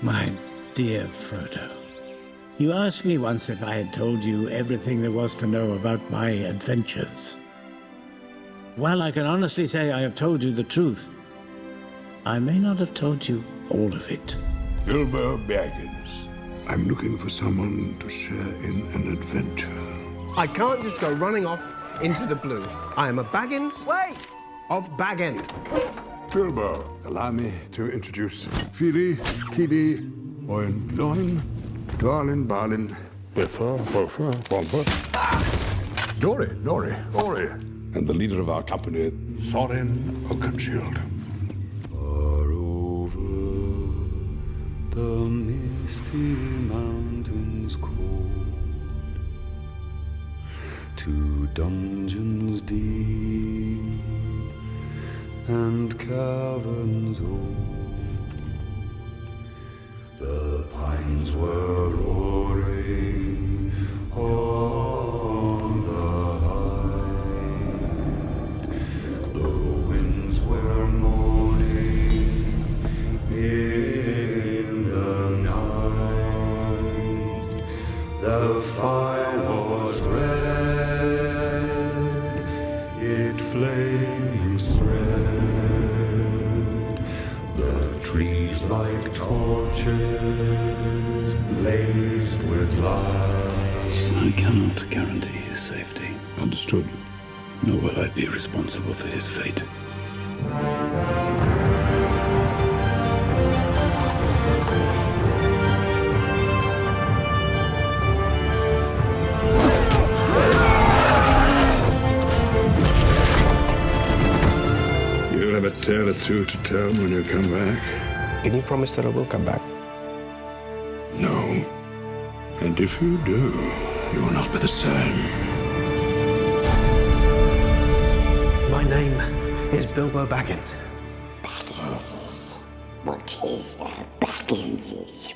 My dear Frodo, you asked me once if I had told you everything there was to know about my adventures. Well, I can honestly say I have told you the truth. I may not have told you all of it. Bilbo Baggins. I'm looking for someone to share in an adventure. I can't just go running off into the blue. I am a Baggins Wait! of Bag End. Bilbo, allow me to introduce Fili, Kili, Oin, Loin, Darlin, Balin, Biffa, Boffa, Bomba, Dory, Dory, Ori, and the leader of our company, Thorin Oakenshield. Far over the misty mountains cold, to dungeons deep and caverns old, the pines were roaring on the height. The winds were moaning in the night. The fire was red, trees like torches blazed with light. I cannot guarantee his safety, Understood. nor will I be responsible for his fate. Have a tale or two to tell when you come back. Can you promise that I will come back? No. And if you do, you will not be the same. My name is Bilbo Baggins. Bagginses. What is a Bagginses?